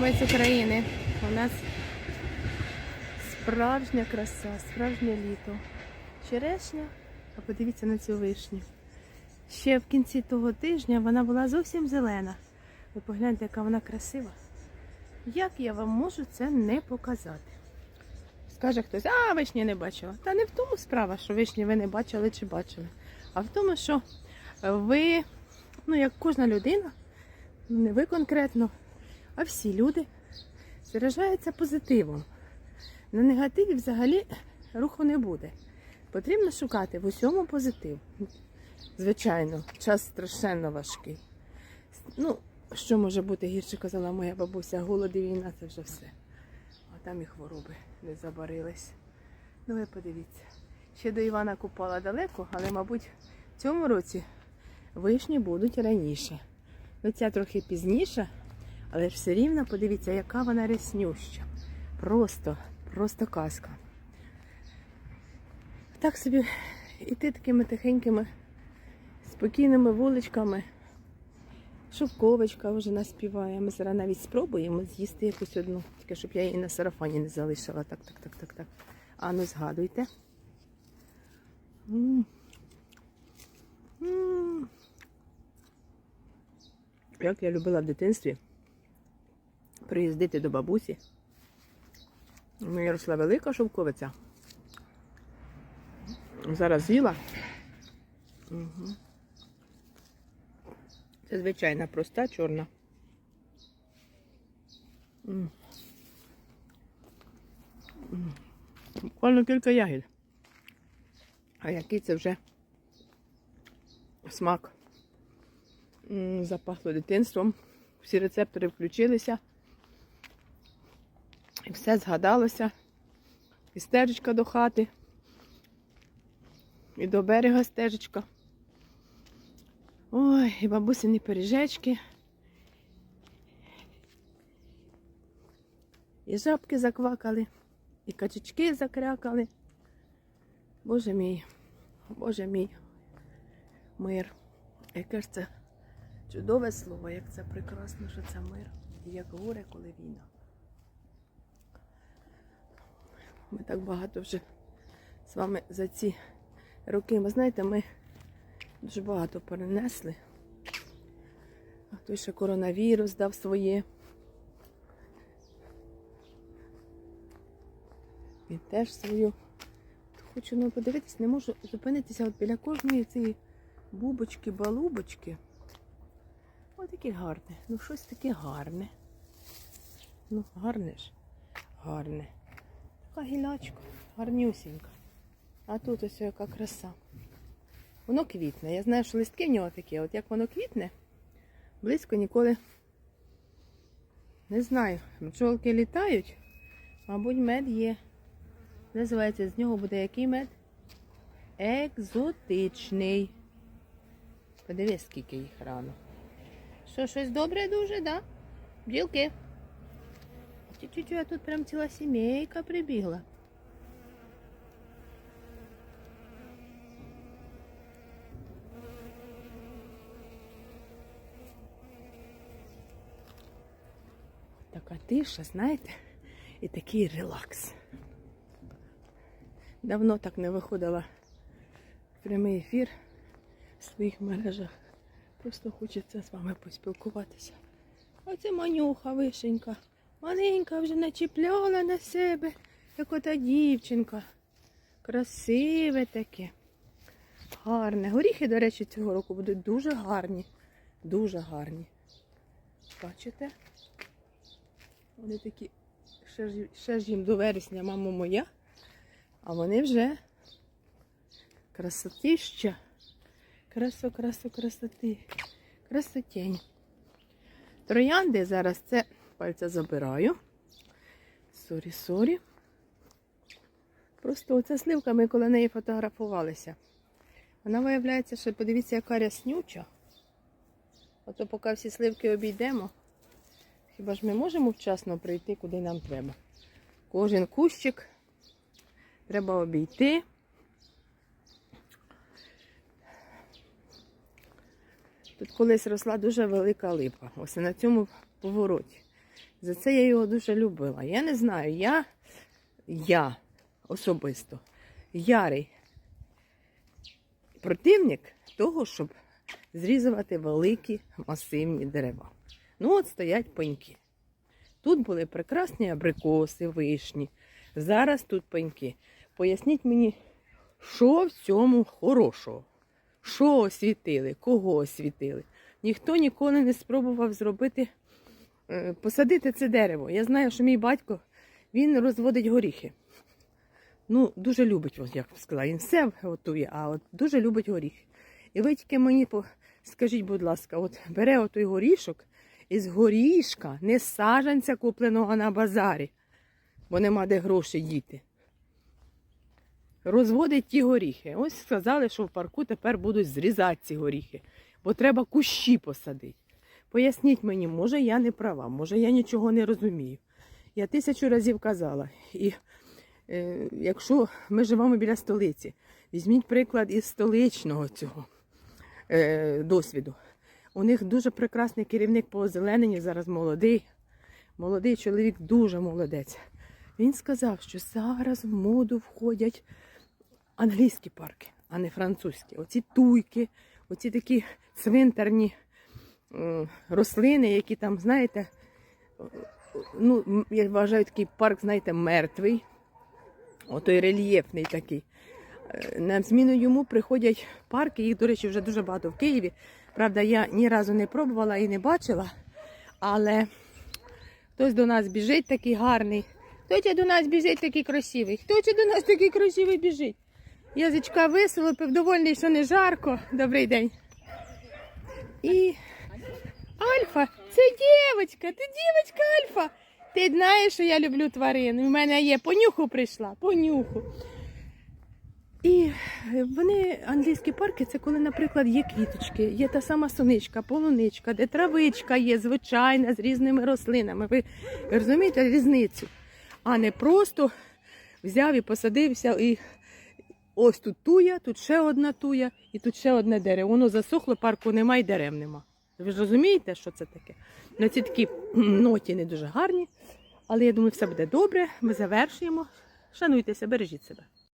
Ми з України. У нас справжня краса, справжнє літо. Черешня, а подивіться на цю вишню. Ще в кінці того тижня вона була зовсім зелена. Ви погляньте, яка вона красива. Як я вам можу це не показати? Скаже хтось, а вишні не бачила. Та не в тому справа, що вишні ви не бачили чи бачили, а в тому, що ви, ну як кожна людина, не ви конкретно, а всі люди заряджаються позитивом. На негативі взагалі руху не буде. Потрібно шукати в усьому позитив. Звичайно, час страшенно важкий. Ну, що може бути гірше, казала моя бабуся, голод і війна це вже все. А там і хвороби не забарились. Ну ви подивіться. Ще до Івана Купала далеко, але, мабуть, в цьому році вишні будуть раніше. Ну, ця трохи пізніше, але ж все рівно подивіться, яка вона ряснюща. Просто, просто казка. Так собі іти такими тихенькими, спокійними вуличками. Шовковичка вже наспіває. Ми зараз навіть спробуємо з'їсти якусь одну, тільки щоб я її на сарафані не залишила. Так, так, так, так, так. А ну згадуйте. М. М. Як я любила в дитинстві приїздити до бабусі. У росла велика шовковиця. Зараз з'їла. Угу. Це звичайна проста чорна. Буквально кілька ягід. А який це вже смак. Запахло дитинством. Всі рецептори включилися. І все згадалося. І стежечка до хати. І до берега стежечка. Ой, і бабусині пиріжечки. І жабки заквакали, і качечки закрякали. Боже мій, Боже мій мир. Яке ж це чудове слово, як це прекрасно, що це мир. І як горе, коли війна. Ми так багато вже з вами за ці роки. Ви знаєте, ми дуже багато перенесли. А той ще коронавірус дав своє. Він теж свою. Хочу ну, подивитись, не можу зупинитися от біля кожної цієї бубочки, балубочки. Ось таке гарне. Ну щось таке гарне. Ну, гарне ж. Гарне. Така гілячка, гарнюсінька. А тут ось яка краса. Воно квітне. Я знаю, що листки в нього такі. От як воно квітне, близько ніколи не знаю. Бджолки літають, мабуть, мед є. Називається, з нього буде який мед? Екзотичний. Подивись, скільки їх рано. Що, щось добре дуже, да? Бджілки. Чуть-чуть, а тут прям ціла сімейка прибігла. Така тиша, знаєте, і такий релакс. Давно так не виходила в прямий ефір в своїх мережах. Просто хочеться з вами поспілкуватися. Оце манюха вишенька. Маленька вже начіпляла на себе, як ота дівчинка. Красиве таке. Гарне. Горіхи, до речі, цього року будуть дуже гарні. Дуже гарні. Бачите? Вони такі, ще ж, ще ж їм до вересня, мамо моя. А вони вже красотища. Красо, красо, красоти. Красотень. Троянди зараз це пальця забираю. Сорі, сорі. Просто оця сливка, ми коли неї фотографувалися. Вона виявляється, що подивіться, яка ряснюча. Ото поки всі сливки обійдемо, хіба ж ми можемо вчасно прийти, куди нам треба. Кожен кущик треба обійти. Тут колись росла дуже велика липа. Ось на цьому повороті. За це я його дуже любила. Я не знаю, я, я особисто ярий противник того, щоб зрізувати великі масивні дерева. Ну, от стоять пеньки. Тут були прекрасні абрикоси, вишні. Зараз тут пеньки. Поясніть мені, що в цьому хорошого? Що освітили? Кого освітили? Ніхто ніколи не спробував зробити, посадити це дерево. Я знаю, що мій батько він розводить горіхи. Ну, дуже любить, як сказала, він все готує, а от дуже любить горіхи. І ви тільки мені скажіть, будь ласка, от бере отой горішок із горішка, не з саджанця купленого на базарі, бо нема де гроші діти. Розводить ті горіхи. Ось сказали, що в парку тепер будуть зрізати ці горіхи, бо треба кущі посадити. Поясніть мені, може я не права, може я нічого не розумію. Я тисячу разів казала. І е, якщо ми живемо біля столиці, візьміть приклад із столичного цього е, досвіду. У них дуже прекрасний керівник по озелененню, зараз молодий. Молодий чоловік дуже молодець. Він сказав, що зараз в моду входять англійські парки, а не французькі. Оці туйки, оці такі цвинтарні рослини, які там, знаєте, ну, я вважаю, такий парк, знаєте, мертвий. Отой рельєфний такий. Е, На зміну йому приходять парки, їх, до речі, вже дуже багато в Києві. Правда, я ні разу не пробувала і не бачила, але хтось до нас біжить такий гарний. Хто це до нас біжить такий красивий? Хто це до нас такий красивий біжить? Язичка висолопив, довольний, що не жарко. Добрий день. І Альфа, це дівчинка, ти дівчинка Альфа. Ти знаєш, що я люблю тварин. У мене є понюху прийшла, понюху. І вони, англійські парки, це коли, наприклад, є квіточки, є та сама соничка, полуничка, де травичка є, звичайна, з різними рослинами. Ви розумієте різницю? А не просто взяв і посадився, і ось тут туя, тут ще одна туя, і тут ще одне дерево. Воно засохло, парку немає, і дерев нема. Ви ж розумієте, що це таке? На ці такі ноті не дуже гарні, але я думаю, все буде добре. Ми завершуємо. Шануйтеся, бережіть себе.